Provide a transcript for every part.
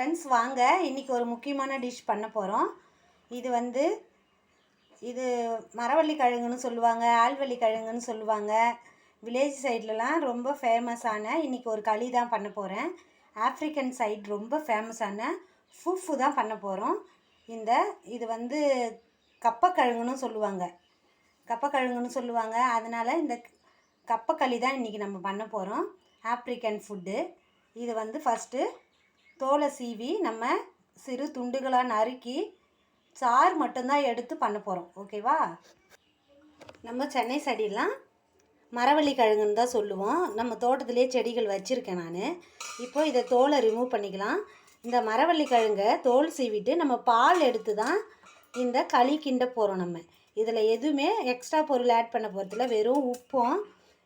Friends வாங்க. இன்றைக்கி ஒரு முக்கியமான டிஷ் பண்ண போகிறோம் இது வந்து இது மரவள்ளி கிழங்குன்னு சொல்லுவாங்க ஆழ்வள்ளி கிழங்குன்னு சொல்லுவாங்க. வில்லேஜ் சைட்லலாம் ரொம்ப ஃபேமஸான இன்றைக்கி ஒரு களி தான் பண்ண போகிறேன் ஆப்ரிக்கன் சைட் ரொம்ப ஃபேமஸான ஃபுஃபு தான் பண்ண போகிறோம் இந்த இது வந்து கப்பக்கிழங்குன்னு சொல்லுவாங்க. கப்பக்கிழங்குன்னு சொல்லுவாங்க. அதனால் இந்த கப்பக்களி தான் இன்றைக்கி நம்ம பண்ண போகிறோம் ஆப்ரிக்கன் ஃபுட்டு. இது வந்து ஃபஸ்ட்டு தோலை சீவி நம்ம சிறு துண்டுகளாக நறுக்கி சாறு மட்டும்தான் எடுத்து பண்ண போகிறோம் ஓகேவா நம்ம சென்னை சைடெலாம் மரவள்ளி கிழங்குன்னு தான் சொல்லுவோம். நம்ம தோட்டத்திலே செடிகள் வச்சுருக்கேன் நான். இப்போ இதை தோலை ரிமூவ் பண்ணிக்கலாம். இந்த மரவள்ளி கிழங்கை தோல் சீவிட்டு நம்ம பால் எடுத்து தான் இந்த களி கிண்ட போகிறோம் நம்ம. இதில் எதுவுமே எக்ஸ்ட்ரா பொருள் ஆட் பண்ண போகிறதில்ல வெறும் உப்பும்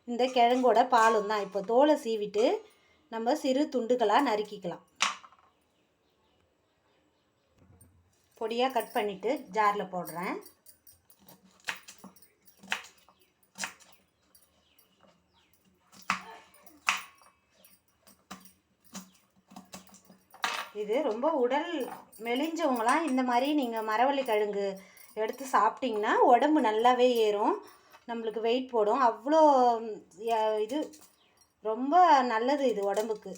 இந்த கிழங்கோட பாலும் தான். இப்போ தோலை சீவிட்டு நம்ம சிறு துண்டுகளாக நறுக்கிக்கலாம். பொடியாக கட் பண்ணிவிட்டு ஜாரில் போடுறேன். இது ரொம்ப உடல் மெலிஞ்சவங்களாம் இந்த மாதிரி நீங்கள் மரவள்ளி கிழங்கு எடுத்து சாப்பிட்டிங்கன்னா உடம்பு நல்லாவே ஏறும். நம்மளுக்கு வெயிட் போடும். அவ்வளோ இது ரொம்ப நல்லது இது உடம்புக்கு.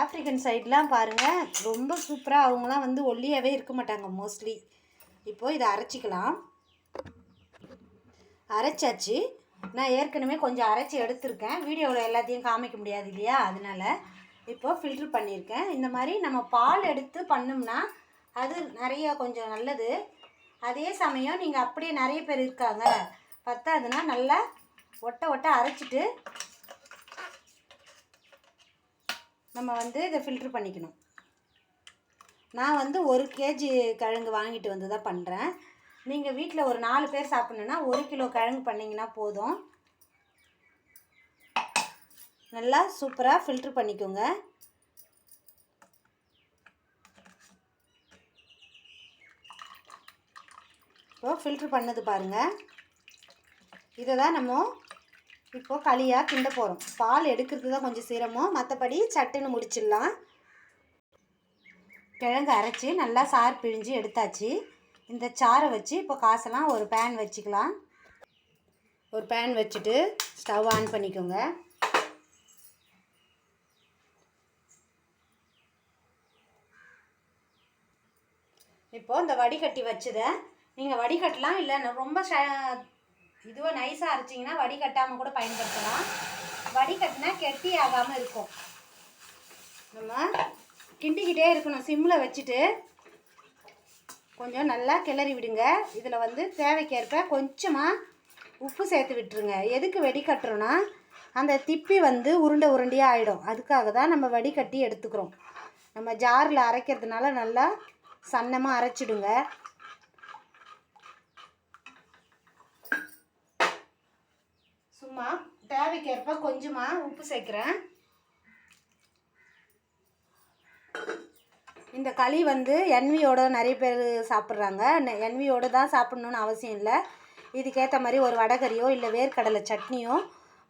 ஆப்ரிக்கன் சைட்லாம் பாருங்கள் ரொம்ப சூப்பராக அவங்களாம் வந்து ஒல்லியாகவே இருக்க மாட்டாங்க மோஸ்ட்லி இப்போது இதை அரைச்சிக்கலாம். அரைச்சாச்சு. நான் ஏற்கனவே கொஞ்சம் அரைச்சி எடுத்திருக்கேன். வீடியோவில் எல்லாத்தையும் காமிக்க முடியாது இல்லையா? அதனால இப்போது ஃபில்ட்ரு பண்ணியிருக்கேன். இந்த மாதிரி நம்ம பால் எடுத்து பண்ணோம்னா அது நிறைய கொஞ்சம் நல்லது. அதே சமயம் நீங்கள் அப்படியே நிறைய பேர் இருக்காங்க. பத்தாதுன்னா நல்லா ஒட்ட ஒட்ட அரைச்சிட்டு நம்ம வந்து இதை ஃபில்ட்ரு பண்ணிக்கணும். நான் வந்து ஒரு கேஜி கிழங்கு வாங்கிட்டு வந்து தான் பண்ணுறேன் நீங்கள் வீட்டில் ஒரு நாலு பேர் சாப்பிட்ணுன்னா ஒரு கிலோ கிழங்கு பண்ணிங்கன்னா போதும். நல்லா சூப்பராக ஃபில்ட்ரு பண்ணிக்கோங்க. இப்போ ஃபில்ட்ரு பண்ணது பாருங்கள் இதை தான் நம்ம இப்போது களியாக கிண்ட போகிறோம் பால் எடுக்கிறது தான் கொஞ்சம் சிரமம். மற்றபடி சட்டுன்னு முடிச்சிடலாம். கிழங்கு அரைச்சி நல்லா சாறு பிழிஞ்சு எடுத்தாச்சு. இந்த சாறை வச்சு இப்போ காசெல்லாம் ஒரு பேன் வச்சுக்கலாம். ஒரு பேன் வச்சுட்டு ஸ்டவ் ஆன் பண்ணிக்கோங்க. இப்போது இந்த வடிகட்டி வச்சதை நீங்கள் வடிகட்டலாம் இல்லை ரொம்ப இதுவும் இதுவாக நைஸாக அரைச்சிங்கன்னா வடிகட்டாமல் கூட பயன்படுத்தலாம். வடிகட்டினா கெட்டி ஆகாமல் இருக்கும். நம்ம கிண்டிக்கிட்டே இருக்கணும் சிம்மில் வச்சுட்டு. கொஞ்சம் நல்லா கிளறி விடுங்க. இதில் வந்து தேவைக்கேற்ப கொஞ்சமாக உப்பு சேர்த்து விட்டுருங்க. எதுக்கு வெடிக்கட்டுறோன்னா அந்த திப்பி வந்து உருண்டை உருண்டையாக ஆகிடும் அதுக்காக தான் நம்ம வடிகட்டி எடுத்துக்கிறோம். நம்ம ஜாரில் அரைக்கிறதுனால நல்லா சன்னமாக அரைச்சிடுங்க. சும்மா தேவைக்கேற்ப கொஞ்சமாக உப்பு சேர்க்குறேன். இந்த களி வந்து என்வியோட நிறைய பேர் சாப்பிட்றாங்க. என்வியோட தான் சாப்பிட்ணுன்னு அவசியம் இல்லை. இதுக்கேற்ற மாதிரி ஒரு வடகறியோ இல்லை வேர்க்கடலை சட்னியோ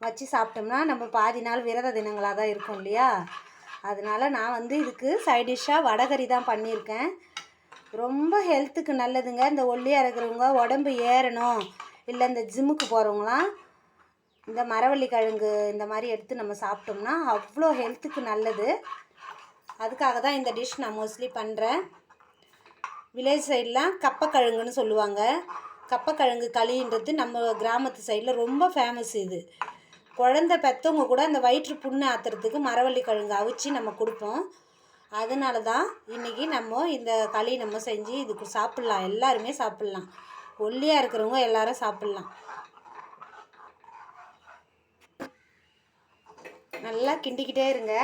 வச்சு சாப்பிட்டோம்னா நம்ம பாதி நாள் விரத தினங்களாக தான் இருக்கும் இல்லையா? அதனால் நான் வந்து இதுக்கு சைடிஷ்ஷாக வடகறி தான் பண்ணியிருக்கேன். ரொம்ப ஹெல்த்துக்கு நல்லதுங்க. இந்த ஒல்லியாக இருக்கிறவங்க உடம்பு ஏறணும். இல்லை இந்த ஜிம்முக்கு போகிறவங்களாம் இந்த மரவள்ளி கிழங்கு இந்த மாதிரி எடுத்து நம்ம சாப்பிட்டோம்னா அவ்வளோ ஹெல்த்துக்கு நல்லது. அதுக்காக தான் இந்த டிஷ் நான் மோஸ்ட்லி பண்ணுறேன் வில்லேஜ் சைட்லாம் கப்பக்கிழங்குன்னு சொல்லுவாங்க. கப்பக்கிழங்கு களின்றது நம்ம கிராமத்து சைடில் ரொம்ப ஃபேமஸ் இது. குழந்த பெற்றவங்க கூட அந்த வயிற்று புண்ணு ஆத்துறதுக்கு மரவள்ளி கிழங்கு அவிச்சு நம்ம கொடுப்போம். அதனால தான் இன்றைக்கி நம்ம இந்த களி நம்ம செஞ்சு இதுக்கு சாப்பிட்லாம். எல்லாருமே சாப்பிட்லாம். ஒல்லியாக இருக்கிறவங்க எல்லாரும் சாப்பிட்லாம். நல்லா கிண்டிக்கிட்டே இருங்க.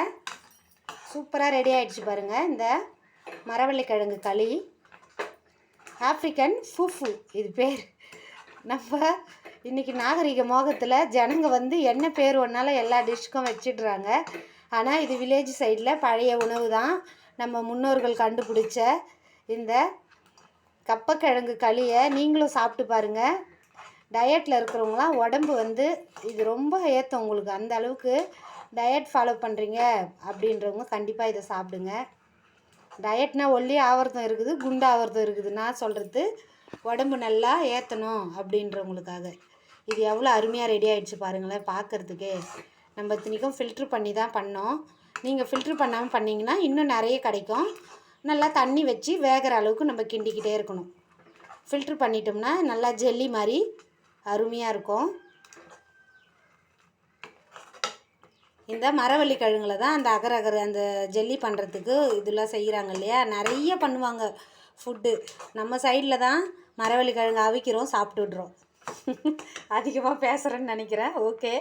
சூப்பராக ரெடி ஆகிடுச்சு பாருங்கள் இந்த மரவள்ளிக்கிழங்கு களி ஆப்ரிக்கன் ஃபுஃபு இது பேர். நம்ம இன்றைக்கி நாகரிக மோகத்தில் ஜனங்க வந்து என்ன பேர் ஒன்றாலும் எல்லா டிஷ்க்கும் வச்சிடுறாங்க. ஆனால் இது வில்லேஜ் சைடில் பழைய உணவு தான் நம்ம முன்னோர்கள் கண்டுபிடிச்ச இந்த கப்பக்கிழங்கு களியை நீங்களும் சாப்பிட்டு பாருங்கள் டயட்டில் இருக்கிறவங்களாம் உடம்பு வந்து இது ரொம்ப ஏற்றும் உங்களுக்கு. அந்த அளவுக்கு டயட் ஃபாலோ பண்ணுறீங்க அப்படின்றவங்க கண்டிப்பாக இதை சாப்பிடுங்க. டயட்னா ஒல்லி ஆவரதம் இருக்குது குண்டு ஆவரதம் இருக்குது. நான் சொல்கிறது உடம்பு நல்லா ஏற்றணும் அப்படின்றவங்களுக்காக. இது எவ்வளோ அருமையாக ரெடி ஆகிடுச்சு பாருங்களேன் பார்க்குறதுக்கே நம்ம இத்தனைக்கும் ஃபில்ட்ரு பண்ணி தான் பண்ணோம். நீங்கள் ஃபில்ட்ரு பண்ணாமல் பண்ணிங்கன்னா இன்னும் நிறைய கிடைக்கும். நல்லா தண்ணி வச்சு வேகிற அளவுக்கு நம்ம கிண்டிக்கிட்டே இருக்கணும். ஃபில்ட்ரு பண்ணிட்டோம்னா நல்லா ஜெல்லி மாதிரி அருமையாக இருக்கும். இந்த மரவள்ளி கிழங்குல தான் அந்த அகர் அகர் அந்த ஜெல்லி பண்ணுறதுக்கு இதெல்லாம் செய்கிறாங்க இல்லையா? நிறைய பண்ணுவாங்க ஃபுட்டு நம்ம சைடில் தான் மரவள்ளி கிழங்கு அவிக்கிறோம் சாப்பிட்டுடுறோம் அதிகமாக பேசுகிறேன்னு நினைக்கிறேன். ஓகே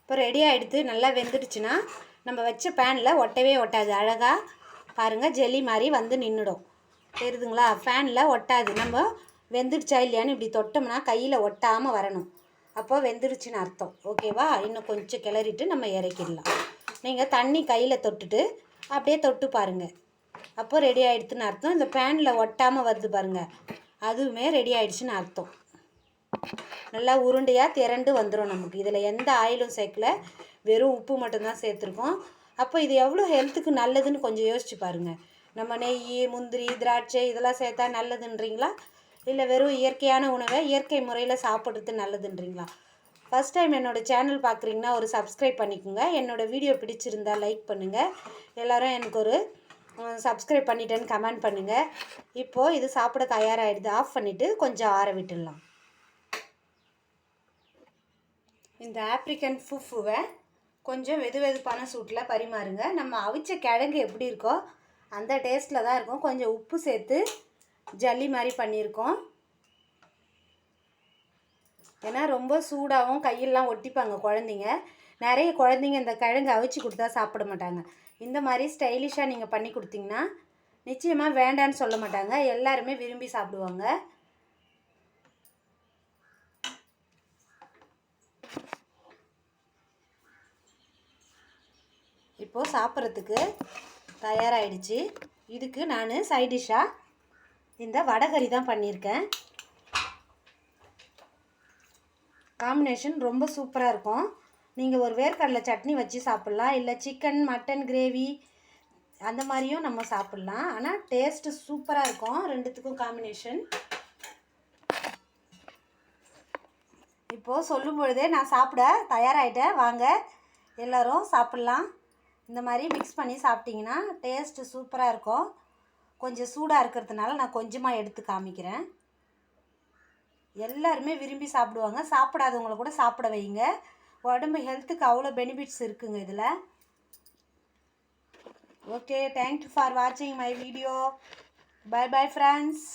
இப்போ ரெடி ஆகிடுத்து நல்லா வெந்துடுச்சுன்னா நம்ம வச்ச பேனில் ஒட்டவே ஒட்டாது. அழகாக பாருங்கள் ஜெல்லி மாதிரி வந்து நின்றுடும் தெரியுதுங்களா? ஃபேனில் ஒட்டாது. நம்ம வெந்துடுச்சா இல்லையான்னு இப்படி தொட்டோம்னா கையில் ஒட்டாமல் வரணும். அப்போ வெந்துருச்சுன்னு அர்த்தம். ஓகேவா இன்னும் கொஞ்சம் கிளறிட்டு நம்ம இறக்கிடலாம். நீங்கள் தண்ணி கையில் தொட்டுட்டு அப்படியே தொட்டு பாருங்கள் அப்போ ரெடி ஆகிடுதுன்னு அர்த்தம். இந்த பேனில் ஒட்டாமல் வருது பாருங்கள் அதுவுமே ரெடி ஆகிடுச்சுன்னு அர்த்தம். நல்லா உருண்டையாக திரண்டு வந்துடும் நமக்கு. இதில் எந்த ஆயிலும் சேர்க்கல. வெறும் உப்பு மட்டும்தான் சேர்த்துருக்கோம். அப்போ இது எவ்வளோ ஹெல்த்துக்கு நல்லதுன்னு கொஞ்சம் யோசிச்சு பாருங்கள் நம்ம நெய் முந்திரி திராட்சை இதெல்லாம் சேர்த்தா நல்லதுன்றீங்களா? இல்லை வெறும் இயற்கையான உணவை இயற்கை முறையில் சாப்பிட்றது நல்லதுன்றீங்களா? ஃபஸ்ட் டைம் என்னோடய சேனல் பார்க்குறீங்கன்னா ஒரு சப்ஸ்கிரைப் பண்ணிக்கோங்க. என்னோடய வீடியோ பிடிச்சிருந்தா லைக் பண்ணுங்கள் எல்லோரும் எனக்கு ஒரு சப்ஸ்கிரைப் பண்ணிட்டேன்னு கமெண்ட் பண்ணுங்கள் இப்போது இது சாப்பிட தயாராகிடுது ஆஃப் பண்ணிவிட்டு கொஞ்சம் ஆற விட்டுடலாம். இந்த ஆப்ரிக்கன் ஃபுஃபுவை கொஞ்சம் வெது வெதுப்பான சூட்டில் பரிமாறுங்க. நம்ம அவிச்ச கிழங்கு எப்படி இருக்கோ அந்த டேஸ்ட்டில் தான் இருக்கும். கொஞ்சம் உப்பு சேர்த்து ஜல்லி மாதிரி பண்ணியிருக்கோம். ஏன்னா ரொம்ப சூடாகவும் கையெல்லாம் ஒட்டிப்பாங்க குழந்தைங்க. நிறைய குழந்தைங்க இந்த கிழங்கு அவிச்சு கொடுத்தா சாப்பிட மாட்டாங்க. இந்த மாதிரி ஸ்டைலிஷாக நீங்கள் பண்ணி கொடுத்தீங்கன்னா நிச்சயமாக வேண்டான்னு சொல்ல மாட்டாங்க. எல்லாருமே விரும்பி சாப்பிடுவாங்க. இப்போது சாப்பிட்றதுக்கு தயாராகிடுச்சு இதுக்கு நான் சைடிஷ்ஷாக இந்த வடகறி தான் பண்ணியிருக்கேன். காம்பினேஷன் ரொம்ப சூப்பராக இருக்கும். நீங்கள் ஒரு வேர்க்கடலை சட்னி வச்சு சாப்பிட்லாம். இல்லை சிக்கன் மட்டன் கிரேவி அந்த மாதிரியும் நம்ம சாப்பிட்லாம். ஆனால் டேஸ்ட்டு சூப்பராக இருக்கும். ரெண்டுத்துக்கும் காம்பினேஷன் இப்போது சொல்லும் பொழுதே நான் சாப்பிட தயாராகிட்டேன் வாங்க எல்லோரும் சாப்பிட்லாம். இந்த மாதிரி மிக்ஸ் பண்ணி சாப்பிட்டிங்கன்னா டேஸ்ட்டு சூப்பராக இருக்கும். கொஞ்சம் சூடாக இருக்கிறதுனால நான் கொஞ்சமாக எடுத்து காமிக்கிறேன். எல்லாருமே விரும்பி சாப்பிடுவாங்க. சாப்பிடாதவங்கள கூட சாப்பிட வைங்க. உடம்பு ஹெல்த்துக்கு அவ்வளோ பெனிஃபிட்ஸ் இருக்குங்க இதில். ஓகே தேங்க்யூ ஃபார் வாட்சிங் my video bye bye friends